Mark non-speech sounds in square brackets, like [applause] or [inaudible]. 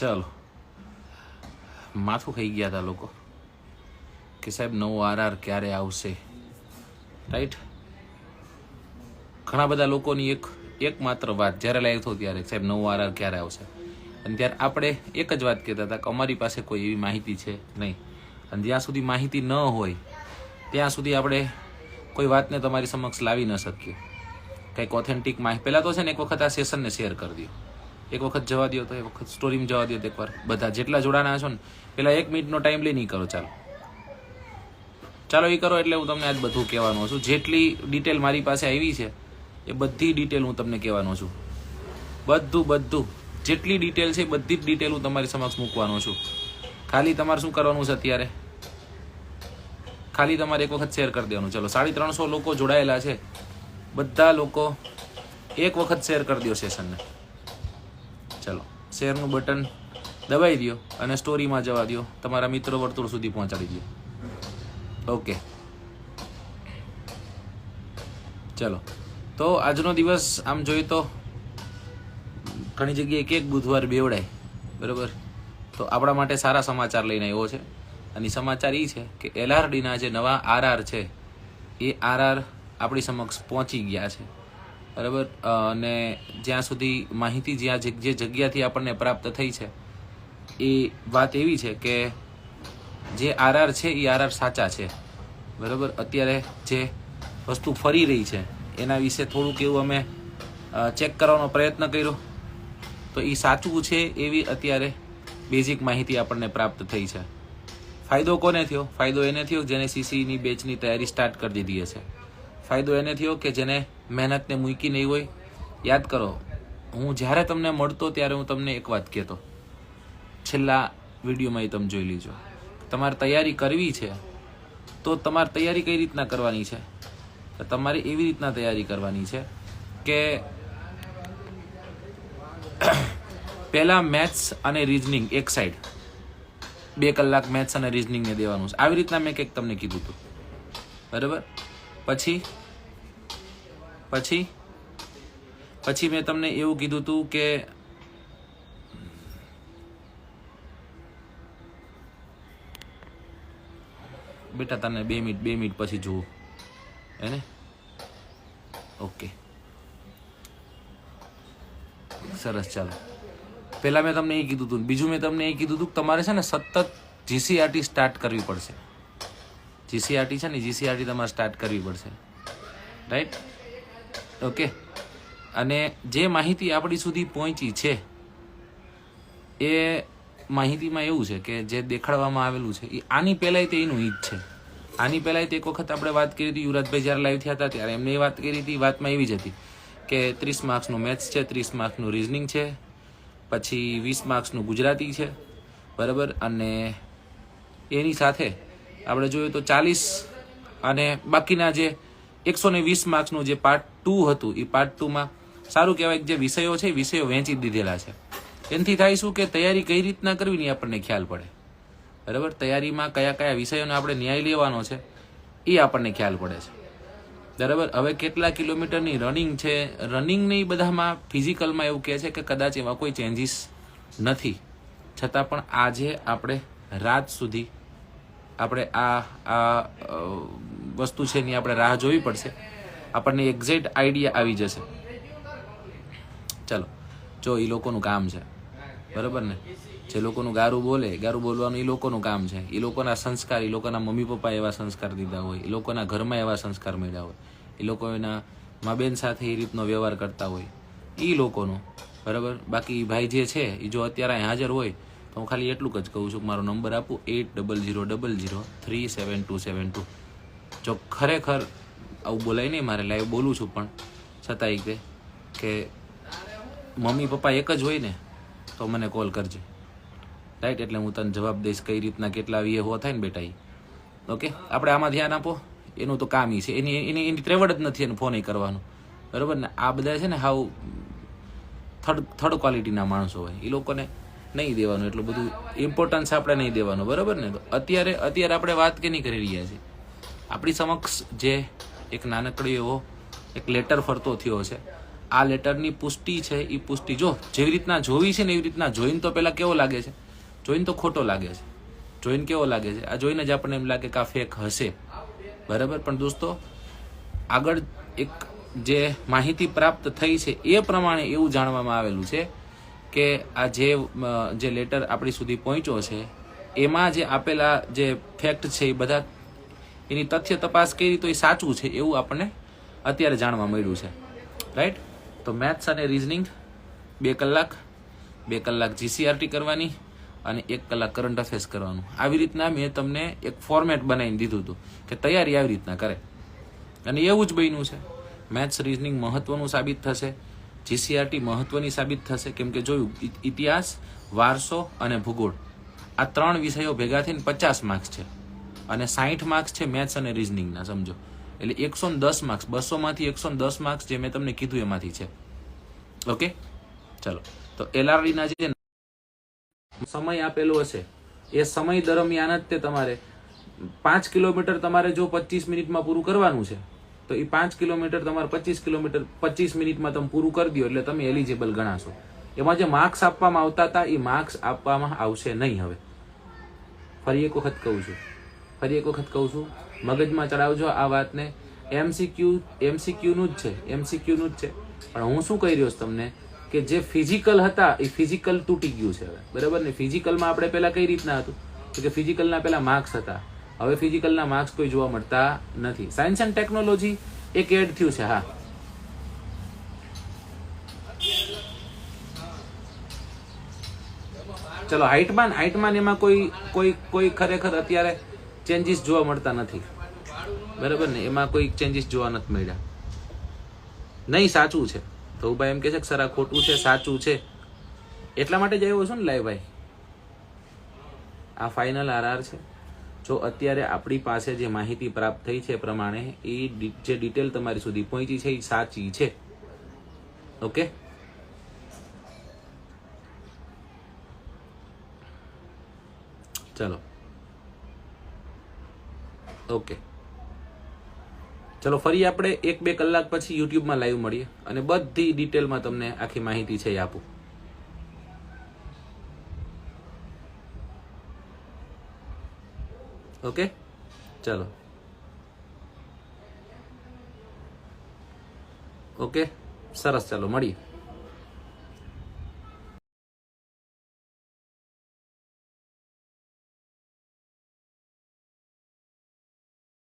ચાલો. માથું ખાઈ ગયા હતા લોકો. કે સાહેબ, નવો આરઆર ક્યારે આવશે? રાઈટ ઘણા બધા લોકોની એક, એકમાત્ર વાત જ્યારે લાઈવ થયો ત્યારે, સાહેબ, નવો આરઆર ક્યારે આવશે? અને ત્યારે આપણે એક જ વાત કહેતા હતા કે અમારી પાસે કોઈ એવી માહિતી છે નહીં. અને જ્યાં સુધી માહિતી ન હોય, ત્યાં સુધી આપણે કોઈ વાતને તમારી સમક્ષ લાવી ન શકીએ. કંઈક ઓથેન્ટિક માહિતી. પહેલાં તો છે ને, એક વખત આ સેશનને શેર કરી દો. એક વખત જવા દો તો એક વખત સ્ટોરીમાં જવા દો એકવાર. બધા જેટલા જોડાના છો ને, પેલા એક મિનિટનો ટાઈમ લઈને કરો, ચાલો. ચાલો એ કરો એટલે હું તમને આજ બધું કહેવાનો છું. જેટલી ડિટેલ મારી પાસે આવી છે, એ બધી ડિટેલ હું તમને કહેવાનો છું. બધું બધું. જેટલી ડિટેલ છે બધી જ ડિટેલ હું તમારી સમક્ષ મૂકવાનો છું. ખાલી તમારે શું કરવાનું છે અત્યારે? ખાલી તમારે એક વખત શેર કરી દેવાનું. ચલો, સાડી ત્રણસો લોકો જોડાયેલા છે. બધા લોકો એક વખત શેર કરી દો સેશનને શેરનું બટન દબાઈ દો અને સ્ટોરીમાં જવા દો તમારા મિત્રો વર્તુળ સુધી પહોંચાડી દો ઓકે. ચલો. તો આજનો દિવસ આમ જોઈએ તો ઘણી જગ્યાએ કેક બુધવાર બેવડાય. બરાબર? તો આપણા માટે સારા સમાચાર લઈને આવ્યો છે. અને સમાચાર એ છે કે એલઆરડીના જે નવા આરઆર છે, એ આરઆર આપણી સમક્ષ પહોંચી ગયા છે. બરાબર? અને જ્યાં સુધી માહિતી જ્યાં જે જગ્યાથી આપણને પ્રાપ્ત થઈ છે, એ વાત એવી છે કે જે આરઆર છે, એ આરઆર સાચા છે. બરાબર? અત્યારે જે વસ્તુ ફરી રહી છે, એના વિશે થોડુંક એવું અમે ચેક કરવાનો પ્રયત્ન કર્યો. તો એ સાચું છે એવી અત્યારે બેઝિક માહિતી આપણને પ્રાપ્ત થઈ છે. ફાયદો કોને થયો? ફાયદો એને થયો જેને સીસીની બેચની તૈયારી સ્ટાર્ટ કરી દીધી હશે. ફાયદો એને થયો કે જેને મહેનતને મૂકી નહીં હોય. યાદ કરો, હું જ્યારે તમને મળતો ત્યારે હું તમને એક વાત કહેતો. છેલ્લા વિડીયોમાં એ તમે જોઈ લીજો. તમારે તૈયારી કરવી છે, તો તમારે તૈયારી કઈ રીતના કરવાની છે? તમારે એવી રીતના તૈયારી કરવાની છે કે [coughs] પહેલાં મેથ્સ અને રિઝનિંગ એક સાઈડ બે કલાક મેથ્સ અને રિઝનિંગને દેવાનું છે. આવી રીતના મેં કંઈક તમને કીધું હતું. બરાબર? પછી? પછી? પછી મેં તમને એવું કીધું હતું કે બેટા, તને બે મિનિટ બે મિનિટ પછી જુઓ. એને ઓકે. સરસ, ચાલો. પહેલાં મેં તમને એ કીધું હતું બીજું મેં તમને એ કીધું હતું કે તમારે છે ને સતત જીસીઆરટી સ્ટાર્ટ કરવી પડશે. જીસીઆરટી છે ને, જીસીઆરટી તમારે સ્ટાર્ટ કરવી પડશે. રાઈટ ઓકે અને જે માહિતી આપણી સુધી પહોંચી છે, એ માહિતીમાં એવું છે કે જે દેખાડવામાં આવેલું છે, એ આની પહેલાંય તે એનું હિત છે. આની પહેલાંય તે એક વખત આપણે વાત કરી હતી, યુવરાજભાઈ જ્યારે લાઈવ થયા હતા, ત્યારે એમને એ વાત કરી હતી વાતમાં એવી જ હતી કે ત્રીસ માર્ક્સનું મેથ્સ છે, ત્રીસ માર્ક્સનું રિઝનિંગ છે, પછી વીસ માર્ક્સનું ગુજરાતી છે, બરાબર? અને એની સાથે આપણે જોઈએ તો ચાલીસ અને બાકીના જે એકસો ને વીસ માર્ક્સનું જે પાર્ટ ટુ હતું એ પાર્ટ ટુમાં સારું કહેવાય જે વિષયો છે એ વિષયો વહેંચી દીધેલા છે. એનાથી થાય શું કે તૈયારી કઈ રીતના કરવી ને આપણને ખ્યાલ પડે. બરાબર? તૈયારીમાં કયા કયા વિષયોનો આપણે ન્યાય લેવાનો છે એ આપણને ખ્યાલ પડે છે. બરાબર? હવે કેટલા કિલોમીટરની રનિંગ છે? રનિંગની બધામાં ફિઝિકલમાં એવું કહે છે કે કદાચ એવા કોઈ ચેન્જીસ નથી. છતાં પણ આજે આપણે રાત સુધી આપણે આ આ વસ્તુ છે એની આપણે રાહ જોવી પડશે. આપણને એક્ઝેક્ટ આઈડિયા આવી જશે. ચલો, જો એ લોકોનું કામ છે. બરાબર ને? જે લોકોનું ગારું બોલે, ગારું બોલવાનું એ લોકોનું કામ છે. એ લોકોના સંસ્કાર એ લોકોના મમ્મી પપ્પા એવા સંસ્કાર દીધા હોય એ લોકોના ઘરમાં એવા સંસ્કાર મળ્યા હોય એ લોકો એના મા બેન સાથે એ રીતનો વ્યવહાર કરતા હોય એ લોકોનો. બરાબર? બાકી ભાઈ જે છે એ જો અત્યારે હાજર હોય હું ખાલી એટલું જ કહું છું મારો નંબર આપું at double zero double zero three seven two seven two જો ખરેખર આવું બોલાય નહીં, મારે લાઈવ બોલું છું પણ, છતાંય કે કે મમ્મી પપ્પા એક જ હોય ને, તો મને કોલ કરજે. રાઈટ એટલે હું તને જવાબ દઈશ કઈ રીતના કેટલા વીએ હો થાય ને બેટા એ ઓકે આપણે આમાં ધ્યાન આપો. એનું તો કામ છે. એની એની એની ત્રેવડ જ નથી એને ફોન કરવાનો. બરાબર ને? આ બધા છે ને હાવ થર્ડ થર્ડ ક્વોલિટીના માણસો હોય. એ લોકોને નહીં દેવાનું, એટલું બધું ઇમ્પોર્ટન્સ આપણે નહીં દેવાનું, બરાબર ને? તો અત્યારે અત્યારે આપણે વાત કે નહીં કરી રહ્યા છીએ? આપણી સમક્ષ જે એક નાનકડો એવો એક લેટર ફરતો થયો છે, આ લેટરની પુષ્ટિ છે એ પુષ્ટિ જો જેવી રીતના જોવી છે ને એવી રીતના જોઈને તો પહેલાં કેવો લાગે છે? જોઈને તો ખોટો લાગે છે. જોઈને કેવો લાગે છે? આ જોઈને જ આપણને એમ લાગે કે આ ફેક હશે. બરાબર? પણ દોસ્તો, આગળ એક જે માહિતી પ્રાપ્ત થઈ છે, એ પ્રમાણે એવું જાણવામાં આવેલું છે કે આ જે લેટર આપણી સુધી પહોંચ્યો છે, એમાં જે આપેલા જે ફેક્ટ છે એ બધા, એની તથ્ય તપાસ કરી તો એ સાચું છે એવું આપણને અત્યારે જાણવા મળ્યું છે. રાઈટ તો મેથ્સ અને રિઝનિંગ બે કલાક બે કલાક જીસીઆરટી કરવાની અને એક કલાક કરંટ અફેર્સ કરવાનું. આવી રીતના મેં તમને એક ફોર્મેટ બનાવીને દીધું હતું કે તૈયારી આવી રીતના કરે. અને એવું જ બન્યું છે. મેથ્સ રિઝનિંગ મહત્વનું સાબિત થશે. જીસીઆરટી મહત્વની સાબિત થશે. કેમ કે જોયું ઇતિહાસ, વારસો અને ભૂગોળ. આ ત્રણ વિષયો ભેગા થઈને પચાસ માર્ક્સ છે. અને સાહીઠ માર્ક્સ છે મેથ્સ અને રિઝનિંગના સમજો. એટલે એકસો દસ માર્ક્સ બસોમાંથી એકસો દસ માર્ક્સ જે મેં તમને કીધું એમાંથી છે. ઓકે? ચલો. તો એલઆરડીના જે સમય આપેલો હશે, એ સમય દરમિયાન જ તે તમારે પાંચ કિલોમીટર તમારે જો પચીસ મિનિટમાં પૂરું કરવાનું છે તો એ પાંચ કિલોમીટર તમારે પચીસ કિલોમીટર, પચીસ મિનિટમાં તમે પૂરું કરી દો એટલે તમે એલિજિબલ ગણાશો. એમાં જે માર્ક્સ આપવામાં આવતા હતા એ માર્ક્સ આપવામાં આવશે નહીં હવે. ફરી એક વખત કહું છું. ફરી એક વખત કહું છું. મગજમાં ચડાવજો આ વાતને. એમસીક્યુ એમસીક્યુનું જ છે. એમસીક્યુનું જ છે. પણ હું શું કહી રહ્યો છું તમને? કે જે ફિઝિકલ હતા એ ફિઝિકલ તૂટી ગયું છે હવે. બરાબર ને? ફિઝિકલમાં આપણે પહેલાં કઈ રીતના હતું? કે ફિઝિકલના પહેલાં માર્ક્સ હતા. હવે ફિઝિકલના માર્ક્સ કોઈ જોવા મળતા નથી. સાયન્સ એન્ડ ટેકનોલોજી એક એડ થયું છે, હા. ચલો, હાઇટમાં હાઇટમાં એમાં કોઈ કોઈ કોઈ ખરેખર અત્યારે ચેન્જીસ જોવા મળતા નથી. બરાબર ને? એમાં કોઈ ચેન્જીસ જોવા નથી મળ્યા. નહીં, સાચું છે. તો ભાઈ એમ કે છે કે સર ખોટું છે, સાચું છે. એટલા માટે જ આવ્યો છું ને લાઈવ ભાઈ આ ફાઇનલ આરઆર છે. જો અત્યારે આપણી પાસે જે માહિતી પ્રાપ્ત થઈ છે પ્રમાણે એ જે ડિટેલ તમારી સુધી પહોંચી છે એ સાચી છે. ઓકે ચલો. ઓકે ચલો, ફરી આપણે એક બે કલાક પછી યુટ્યુબમાં લાઈવ મળીએ અને બધી ડિટેલમાં તમને આખી માહિતી છે એ આપું. ઓકે? ચલો. ઓકે? સરસ ચાલો મળીએ.